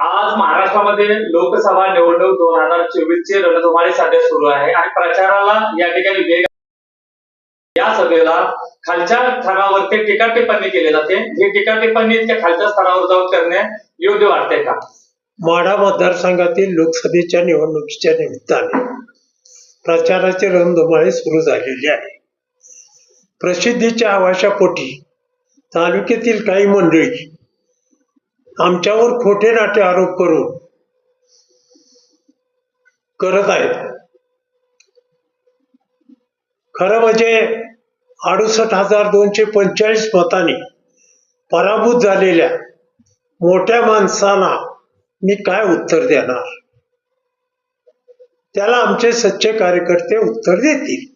आज महाराष्ट्रामध्ये लोकसभा निवडणूक दोन हजार चोवीस ची रणधुमाळी सध्या सुरू आहे आणि प्रचाराला या ठिकाणी वेग या सभेला खालच्या थरावरती टीका टिप्पणी केली जाते. हे टीका टिप्पणी खालच्या स्तरावर जाऊन करणे योग्य वाटते का? माढा मतदारसंघातील लोकसभेच्या निवडणुकीच्या निमित्ताने प्रचाराची रणधुमाळी सुरू झालेली आहे. प्रसिद्धीच्या आवाशापोटी तालुक्यातील काही मंडळी आमच्यावर खोटे नाटे आरोप करून करत आहेत. खरं म्हणजे अडुसष्ट हजार दोनशे पंचेचाळीस मतांनी पराभूत झालेल्या मोठ्या माणसाला मी काय उत्तर देणार? त्याला आमचे सच्चे कार्यकर्ते उत्तर देतील.